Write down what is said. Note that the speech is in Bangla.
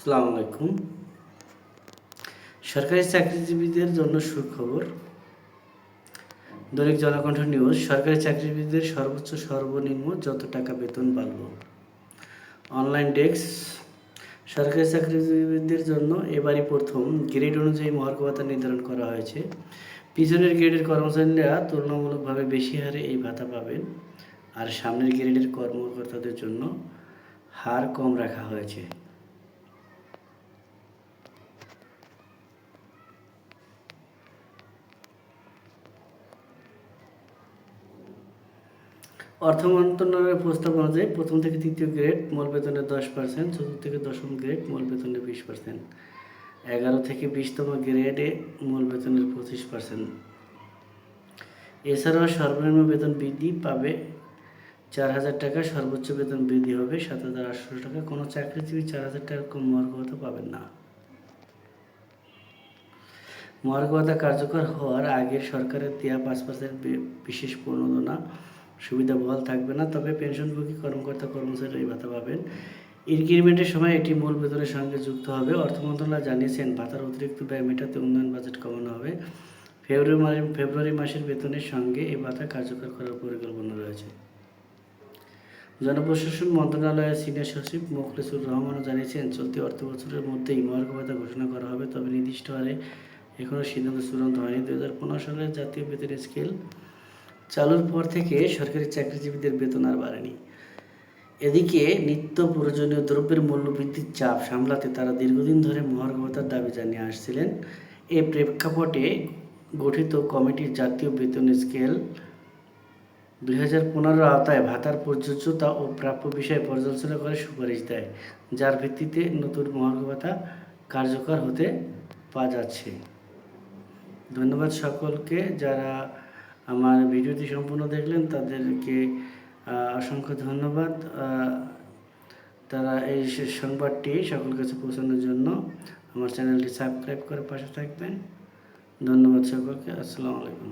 আসসালামু আলাইকুম। সরকারি চাকরিজীবীদের জন্য সুখবর। দৈনিক জনকণ্ঠ নিউজ, সরকারি চাকরিজীবীদের সর্বোচ্চ সর্বনিম্ন যত টাকা বেতন বাড়ল অনলাইন ডেস্ক, সরকারি চাকরিজীবীদের জন্য এবারই প্রথম গ্রেড অনুযায়ী মহার্ঘ নির্ধারণ করা হয়েছে। পিছনের গ্রেডের কর্মচারীরা তুলনামূলকভাবে বেশি হারে এই ভাতা পাবেন আর সামনের গ্রেডের কর্মকর্তাদের জন্য হার কম রাখা হয়েছে। অর্থ মন্ত্রণালয়ের প্রস্তাব অনুযায়ী প্রথম থেকে তৃতীয় গ্রেড মূল বেতনের দশ পার্সেন্ট চতুর্থ থেকে দশম গ্রেড মূল বেতনে বিশ পার্সেন্ট এগারো থেকে বিশতম গ্রেডে মূল বেতনের পঁচিশ পার্সেন্ট এছাড়াও সর্বনিম্ন বেতন বৃদ্ধি পাবে চার হাজার টাকা, সর্বোচ্চ বেতন বৃদ্ধি হবে সাত হাজার আটশো টাকা। কোনো চাকরিজীবী চার হাজার টাকার কম মর্গ পাবেন না। মর্গ কার্যকর হওয়ার আগে সরকারের দেওয়া পাঁচ পার্সেন্ট বিশেষ প্রণোদনা সুবিধা বহাল থাকবে না, তবে পেনশনভোগী কর্মকর্তা কর্মচারী ভাতা পাবেন। ইনক্রিমেন্টের সময় এটি মূল বেতনের সঙ্গে যুক্ত হবে। অর্থ মন্ত্রণালয় জানিয়েছেন, ভাতার অতিরিক্ত ব্যয় মেটাতে উন্নয়ন বাজেট কমানো হবে। ফেব্রুয়ারি ফেব্রুয়ারি মাসের বেতনের সঙ্গে এই ভাতা কার্যকর করার পরিকল্পনা রয়েছে। জনপ্রশাসন মন্ত্রণালয়ের সিনিয়র সচিব মোখলেসুর রহমানও জানিয়েছেন, চলতি অর্থ বছরের মধ্যেই মহার্ঘ ভাতা ঘোষণা করা হবে, তবে নির্দিষ্ট হারে এখনও সিদ্ধান্ত চূড়ান্ত হয়নি। দু হাজার পনেরো সালের জাতীয় বেতন স্কেল চালুর পর থেকে সরকারি চাকরিজীবীদের বেতন আর বাড়েনি। এদিকে নিত্য প্রয়োজনীয় দ্রব্যের মূল্য বৃদ্ধির চাপ সামলাতে তারা দীর্ঘদিন ধরে মহার্ঘ ভাতার দাবি জানিয়ে আসছিলেন। এ প্রেক্ষাপটে গঠিত কমিটির জাতীয় বেতন স্কেল দুই হাজার পনেরোর আওতায় ভাতার প্রযোজ্যতা ও প্রাপ্য বিষয়ে পর্যালোচনা করে সুপারিশ দেয়, যার ভিত্তিতে নতুন মহার্ঘ কার্যকর হতে পাওয়া যাচ্ছে। ধন্যবাদ সকলকে, যারা আমার ভিডিওটি সম্পূর্ণ দেখলেন, তাদেরকে অসংখ্য ধন্যবাদ। তারা এই সংবাদটি সকল কাছে পৌঁছানোর জন্য আমার চ্যানেলটি সাবস্ক্রাইব করে পাশে থাকবেন। ধন্যবাদ সকলকে। আসসালামু আলাইকুম।